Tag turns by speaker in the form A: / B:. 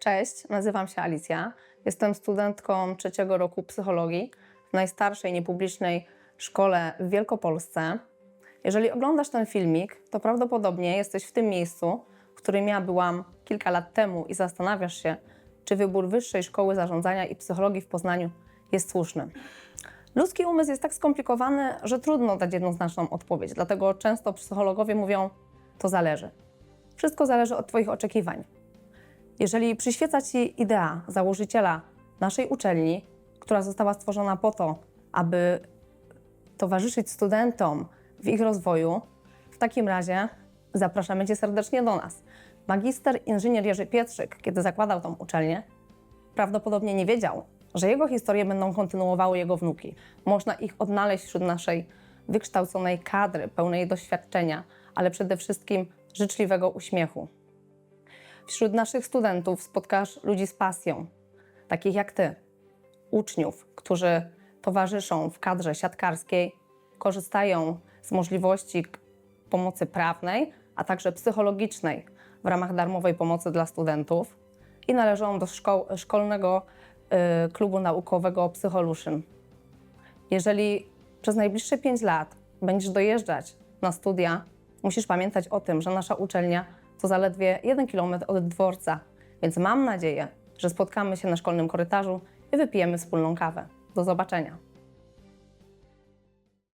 A: Cześć, nazywam się Alicja. Jestem studentką trzeciego roku psychologii w najstarszej niepublicznej szkole w Wielkopolsce. Jeżeli oglądasz ten filmik, to prawdopodobnie jesteś w tym miejscu, w którym ja byłam kilka lat temu i zastanawiasz się, czy wybór Wyższej Szkoły Zarządzania i Psychologii w Poznaniu jest słuszny. Ludzki umysł jest tak skomplikowany, że trudno dać jednoznaczną odpowiedź, dlatego często psychologowie mówią: to zależy. Wszystko zależy od Twoich oczekiwań. Jeżeli przyświeca Ci idea założyciela naszej uczelni, która została stworzona po to, aby towarzyszyć studentom w ich rozwoju, w takim razie zapraszamy Cię serdecznie do nas. Magister inżynier Jerzy Pietrzyk, kiedy zakładał tą uczelnię, prawdopodobnie nie wiedział, że jego historię będą kontynuowały jego wnuki. Można ich odnaleźć wśród naszej wykształconej kadry, pełnej doświadczenia, ale przede wszystkim życzliwego uśmiechu. Wśród naszych studentów spotkasz ludzi z pasją, takich jak ty, uczniów, którzy towarzyszą w kadrze siatkarskiej, korzystają z możliwości pomocy prawnej, a także psychologicznej w ramach darmowej pomocy dla studentów i należą do szkoł, szkolnego y, klubu naukowego Psycholution. Jeżeli przez najbliższe 5 lat będziesz dojeżdżać na studia, musisz pamiętać o tym, że nasza uczelnia to zaledwie 1 km od dworca, więc mam nadzieję, że spotkamy się na szkolnym korytarzu i wypijemy wspólną kawę. Do zobaczenia.